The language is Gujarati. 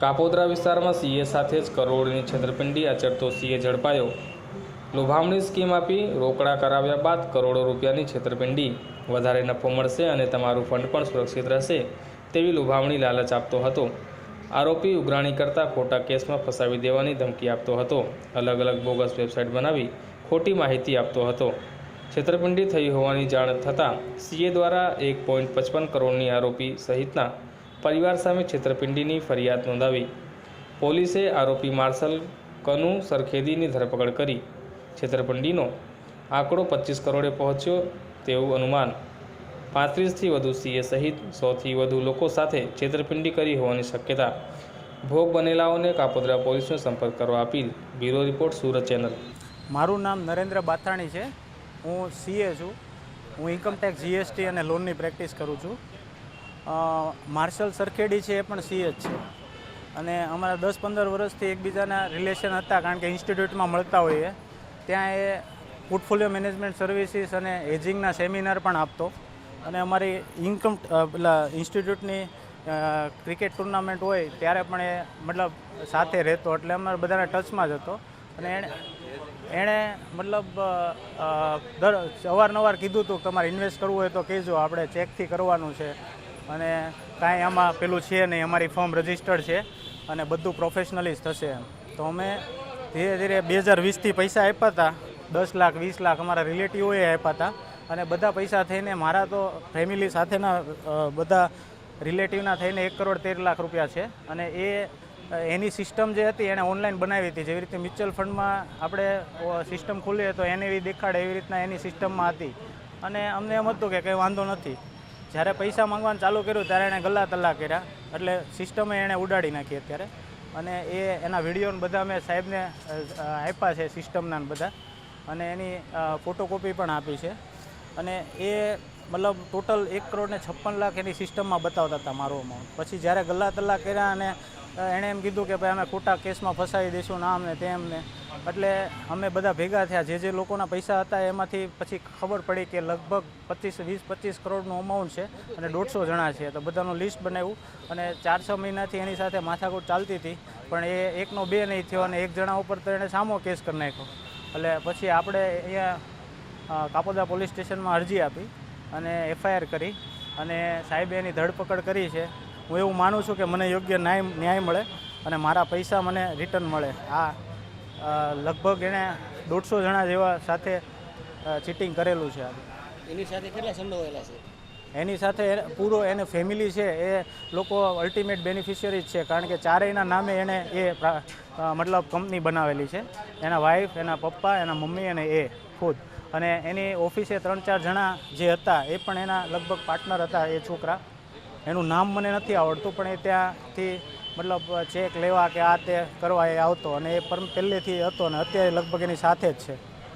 કાપોદ્રા વિસ્તારમાં સીએ સાથે જ કરોડની છેતરપિંડી આચરતો સીએ ઝડપાયો. લોભામણી સ્કીમ આપી રોકડા કરાવ્યા બાદ કરોડો રૂપિયાની છેતરપિંડી. વધારે નફો મળશે અને તમારું ફંડ પણ સુરક્ષિત રહેશે તેવી લોભામણી લાલચ આપતો હતો. આરોપી ઉઘરાણી કરતા ખોટા કેસમાં ફસાવી દેવાની ધમકી આપતો હતો. અલગ અલગ બોગસ વેબસાઇટ બનાવી ખોટી માહિતી આપતો હતો. છેતરપિંડી થઈ હોવાની જાણ થતાં સીએ દ્વારા એક પોઈન્ટ પચપન કરોડની આરોપી સહિતના પરિવાર સામે છેતરપિંડીની ફરિયાદ નોંધાવી. પોલીસે આરોપી માર્શલ કનુ સરખેદીની ધરપકડ કરી. છેતરપિંડીનો આંકડો પચીસ કરોડે પહોંચ્યો તેવું અનુમાન. પાંત્રીસથી વધુ સીએ સહિત સોથી વધુ લોકો સાથે છેતરપિંડી કરી હોવાની શક્યતા. ભોગ બનેલાઓને કાપોદ્રા પોલીસનો સંપર્ક કરવા appeal. Bureau report, Surat channel. મારું નામ નરેન્દ્ર બાથાણી છે. હું સીએ છું. હું ઇન્કમટેક્સ જીએસટી અને લોનની પ્રેક્ટિસ કરું છું. માર્શલ સરખેડી છે એ પણ સી જ છે. અને અમારા દસ પંદર વર્ષથી એકબીજાના રિલેશન હતા, કારણ કે ઇન્સ્ટિટ્યૂટમાં મળતા હોઈએ. ત્યાં એ પોર્ટફોલિયો મેનેજમેન્ટ સર્વિસીસ અને હેજિંગના સેમિનાર પણ આપતો. અને અમારી ઇન્કમ પેલા ઇન્સ્ટિટ્યૂટની ક્રિકેટ ટુર્નામેન્ટ હોય ત્યારે પણ એ મતલબ સાથે રહેતો. એટલે અમારા બધાના ટચમાં જ હતો. અને એણે એણે મતલબ દર, અવારનવાર કીધું હતું કે તમારે ઇન્વેસ્ટ કરવું હોય તો કહેજો, આપણે ચેકથી કરવાનું છે. અને કાંઈ આમાં પેલું છે નહીં, અમારી ફોર્મ રજિસ્ટર્ડ છે અને બધું પ્રોફેશનલી જ થશે એમ. તો અમે ધીરે ધીરે બે હજાર વીસથી પૈસા આપ્યા હતા. દસ લાખ, વીસ લાખ અમારા રિલેટિવોએ આપ્યા હતા. અને બધા પૈસા થઈને મારા તો ફેમિલી સાથેના બધા રિલેટિવના થઈને એક કરોડ તેર લાખ રૂપિયા છે. અને એ એની સિસ્ટમ જે હતી એણે ઓનલાઈન બનાવી હતી. જેવી રીતે મ્યુચ્યુઅલ ફંડમાં આપણે સિસ્ટમ ખુલીએ તો એને એવી દેખાડે એવી રીતના એની સિસ્ટમમાં હતી. અને અમને એમ હતું કે કંઈ વાંધો નથી. જ્યારે પૈસા માંગવાનું ચાલુ કર્યું ત્યારે એણે ગલ્લા તલ્લા કર્યા. એટલે સિસ્ટમે એણે ઉડાડી નાખી અત્યારે. અને એ એના વિડીયોને બધા મેં સાહેબને આપ્યા છે સિસ્ટમના બધા. અને એની ફોટોકોપી પણ આપી છે. અને એ મતલબ ટોટલ એક કરોડ ને છપ્પન લાખ એની સિસ્ટમમાં બતાવતા હતા મારું અમાઉન્ટ પછી જ્યારે ગલ્લા તલ્લા કર્યા અને એણે એમ કીધું કે ભાઈ અમે ખોટા કેસમાં ફસાવી દઈશું નામ ને તેમ ને એટલે અમે બધા ભેગા થયા. જે જે લોકોના પૈસા હતા એમાંથી પછી ખબર પડી કે લગભગ પચીસ, વીસ, પચીસ કરોડનું અમાઉન્ટ છે અને દોઢસો જણા છે. તો બધાનું લિસ્ટ બનાવ્યું અને ચાર, છ મહિનાથી એની સાથે માથાકૂટ ચાલતી હતી. પણ એ એકનો બે નહીં થયો અને એક જણા ઉપર તો એણે સામો કેસ કરી નાખ્યો. એટલે પછી આપણે અહીંયા કાપોદા પોલીસ સ્ટેશનમાં અરજી આપી અને એફઆઈઆર કરી અને સાહેબે એની ધરપકડ કરી છે. હું એવું માનું છું કે મને યોગ્ય ન્યાય ન્યાય મળે અને મારા પૈસા મને રિટર્ન મળે. આ લગભગ એણે દોઢસો જણા જેવા સાથે ચીટિંગ કરેલું છે એની સાથે કેટલા સંડોવાયેલા છે? એની સાથે પૂરો એને ફેમિલી છે એ લોકો અલ્ટિમેટ બેનિફિશિયરી જ છે કારણ કે ચારેયના નામે એણે એ મતલબ કંપની બનાવેલી છે. એના વાઈફ એના પપ્પા એના મમ્મી અને એ ખુદ. અને એની ઓફિસે ત્રણ ચાર જણા જે હતા એ પણ એના લગભગ પાર્ટનર હતા એ છોકરા. એનું નામ મને નથી આવડતું પણ એ ત્યાંથી મતલબ ચેક લેવા કે આ તે કરવા એ આવતો અને એ પર પહેલેથી હતો અને અત્યારે લગભગ એની સાથે જ છે.